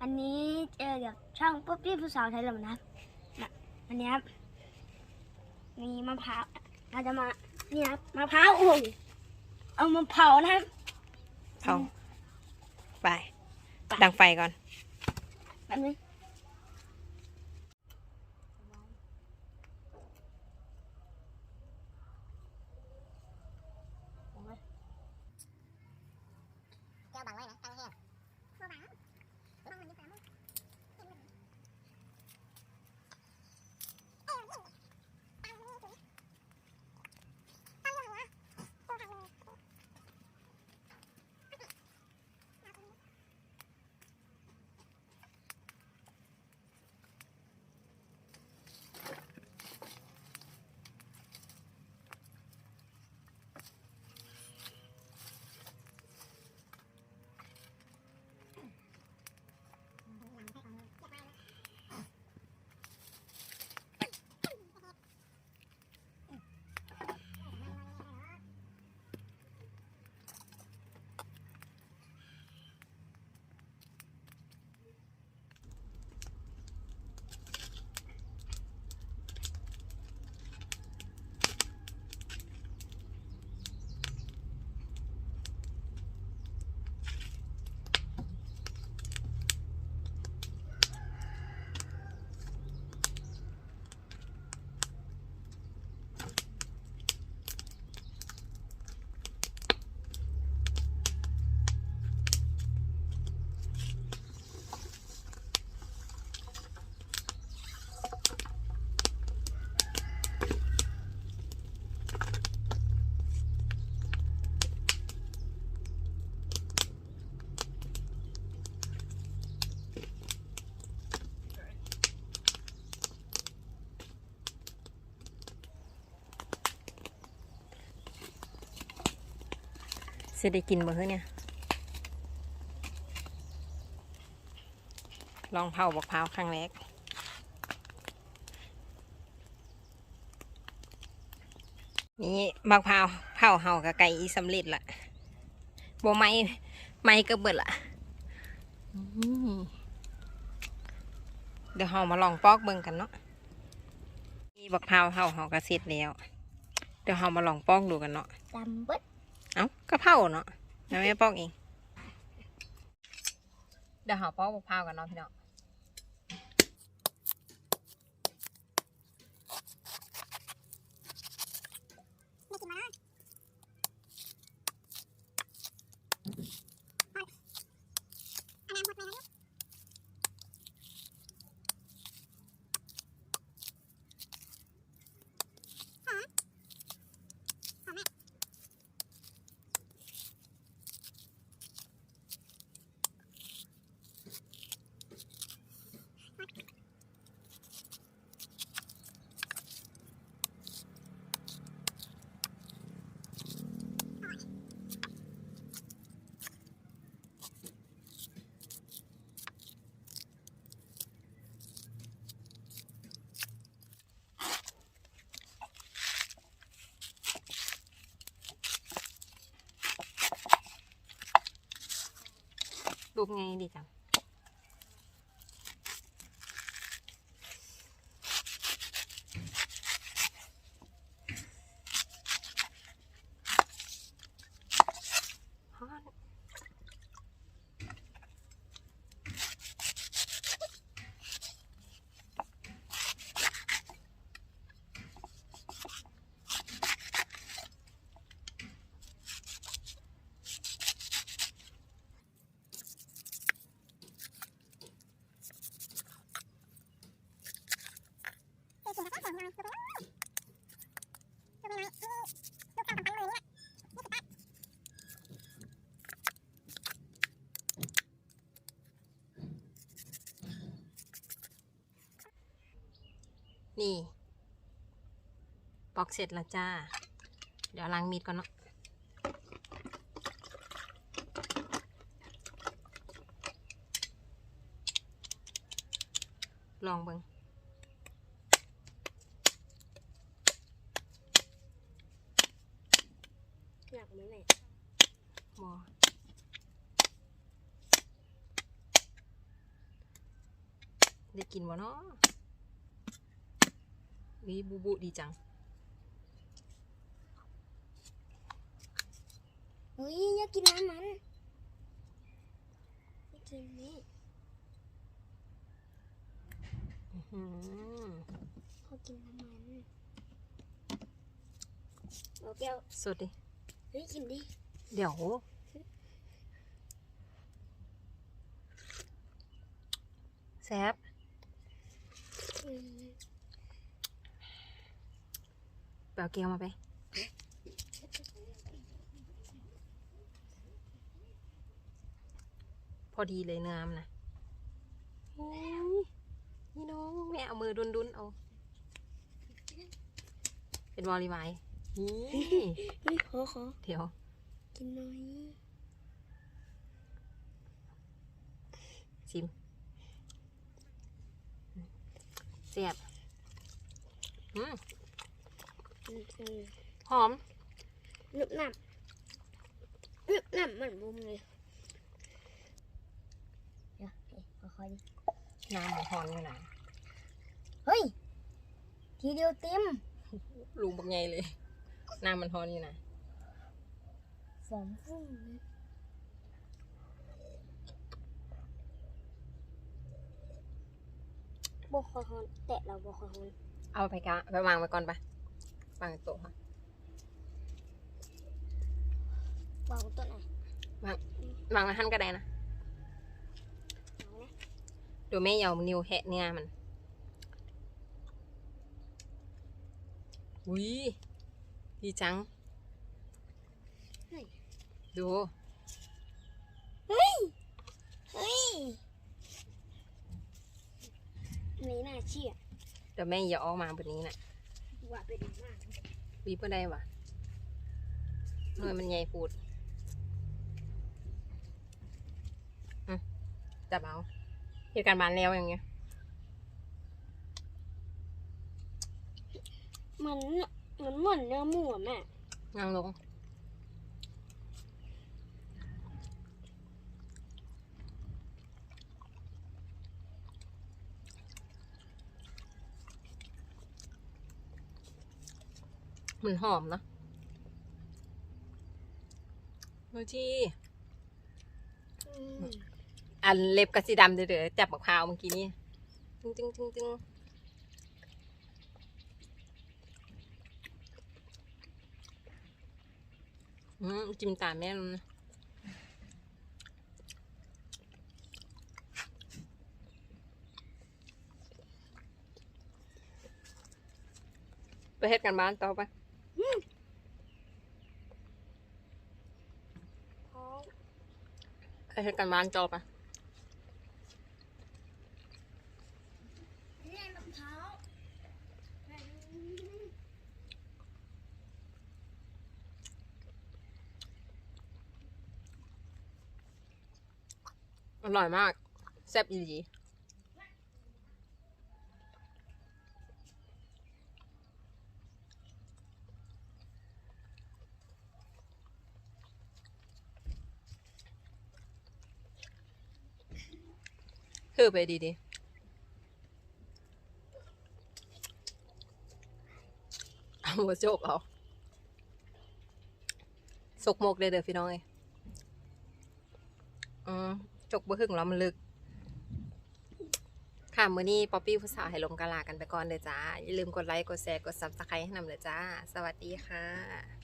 อันนี้เจอกับช่องปุ๊บปี้ผู้สาวไทยลมนะครับนะอันนี้ครับ มีมะพร้าวเราจะมานี่ครับมะพร้าวโอ้ยเอามาเผานะครับเผาไป ดังไฟก่อนแป๊บนึง เสิได้กินบ่เฮ้ยเนี่ย ลองเผาบักพร้าวครั้งแรกนี่บักพร้าวเผาเห่ากับไก่อีสำเร็จละบ่ไม้ไม้ก็เบิดละเดี๋ยวเฮามาลองปอกเบิ่งกันเนาะนี่บักพร้าวเห่าเฮาก็เสร็จแล้ว เดี๋ยวเฮามาลองปอกดูกันเนาะดำเบิด กระเพราเนาะแม่ไม่ปอกเองเดี๋ยวหาปอกมะพร้าวกันเนาะพี่เนาะ ไม่กินมาอันนั้นหมดไปแล้วหอมหอมมาก รูปไงดีจัง ฮอน นี่ปอกเสร็จแล้วจ้า เดี๋ยวล้างมีดก่อนเนาะลองเบิ่ง ยากเหมือนไหนบอได้กินบ่เนาะวิบูบูดีจังเฮ้ยอยากกินน้ำมันไม่กินนี่อื้อหือเขากินน้ำมันเอาแก้วสดดิเฮ้ยกินดิ เดี๋ยว แซบอืมไปเอาแก้วมาไป พอดีเลยเนื้อมันนะโอ้ยนี่น้องแม่เอามือดุนดุนๆเอา เป็นวอลลีไวาย นี่เฮ้ยขอขอเดี๋ยว กินหน่อยชิมเสียบอืมอืมอืมหอมนึบหนับนึบหนับเหมือนบุ้มเลยเดี๋ยวเฮ้ยค่อยๆดิน้ำมันหอนอยู่นะเฮ้ย ทีเดียวเต็มลุงบักไงเลย น้ำมันหอนอยู่นะสองฟุ้งเลยบกคอยฮอนแตะเราบกคอยฮอนเอาไปกะไปวางไว้ก่อนปะวางในโต๊ะค่ะวางต้นไหนวางไว้หั่นก็ได้นะวางนะเดี๋ยวแม่เอานิ้วแหะเนี่ยมันอุ้ย ดีจังเฮ้ยดู เฮ้ย เฮ้ย ไม่น่าเชื่อเดี๋ยวแม่อย่าออกมาแบบนี้นะว่าเป็นมากบีบก็ได้วะหน่วยมันใหญ่ปูดอืมจับเอาเหตุการณ์บานแล้วอย่างเงี้ยมัน มันเหมือนเนื้อหมูอะแม่นั่งลง มันหอมนะดูจีอืม อันเล็บกับสีดำเดือๆจับมะพร้าวเมื่อกี้นี่จึงจึงจึงจึง อืมจิ้มตามแม่มันนะไปเฮ็ดกันบ้านต่อไปท้องไปเฮ็ดกันบ้านต่อไป แน่รองเท้า อร่อยมาก แซ่บอีหลีเธอไปดีดีเอาหัวโจกเอาสกมกเด้อเด้อพี่น้องเอ้ยอืม จกบ่หึงแล้วมันลึก ค่ะมื้อนี้ป๊อปปี้ผู้สาวให้ลงกะลากันไปก่อนเด้อจ้า อย่าลืมกดไลค์ กดแชร์ กดซับสไครต์ให้นำเด้อจ้า สวัสดีค่ะ